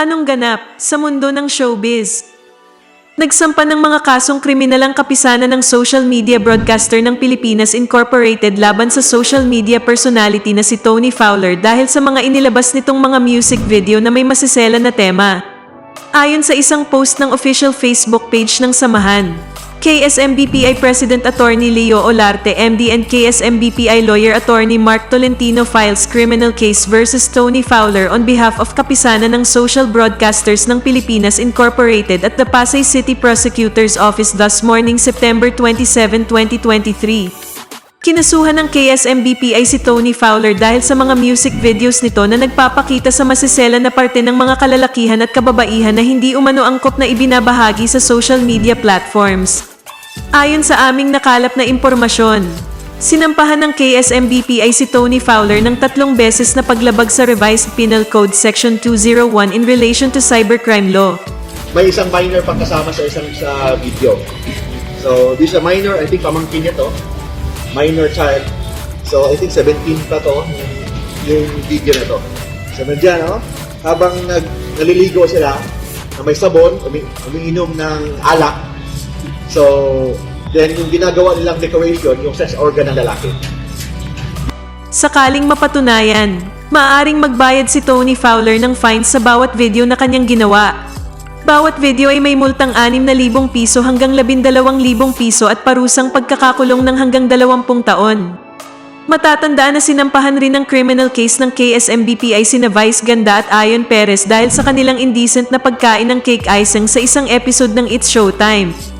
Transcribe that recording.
Anong ganap sa mundo ng showbiz? Nagsampa ng mga kasong kriminal ang kapisanan ng social media broadcaster ng Pilipinas Incorporated laban sa social media personality na si Tony Fowler dahil sa mga inilabas nitong mga music video na may masisela na tema. Ayon sa isang post ng official Facebook page ng samahan, KSMBPI President Attorney Leo Olarte MD and KSMBPI Lawyer Attorney Mark Tolentino files criminal case versus Tony Fowler on behalf of kapisanan ng Social Broadcasters ng Pilipinas Incorporated at the Pasay City Prosecutor's Office thus morning September 27, 2023. Kinasuhan ng KSMBPI si Tony Fowler dahil sa mga music videos nito na nagpapakita sa masisela na parte ng mga kalalakihan at kababaihan na hindi umano angkop na ibinabahagi sa social media platforms. Ayon sa aming nakalap na impormasyon, sinampahan ng KSMBPI si Tony Fowler ng tatlong beses na paglabag sa Revised Penal Code Section 201 in relation to cybercrime law. may isang minor pang kasama sa isang sa video. So, this is a minor, I think pamangkin niya to. Minor child. So, I think 17 pa to, yung, video na to. So, nandiyan, no? Habang nag, naliligo sila, na may sabon, umi, umiinom ng alak. So, then yung ginagawa nilang decoration, yung sex organ ng lalaki. Sakaling mapatunayan, maaaring magbayad si Tony Fowler ng fines sa bawat video na kanyang ginawa. Bawat video ay may multang 6,000 piso hanggang 12,000 piso at parusang pagkakakulong ng hanggang 20 taon. Matatandaan na sinampahan rin ng criminal case ng KSMBPI sina Vice Ganda at Ayon Perez dahil sa kanilang indecent na pagkain ng cake icing sa isang episode ng It's Showtime.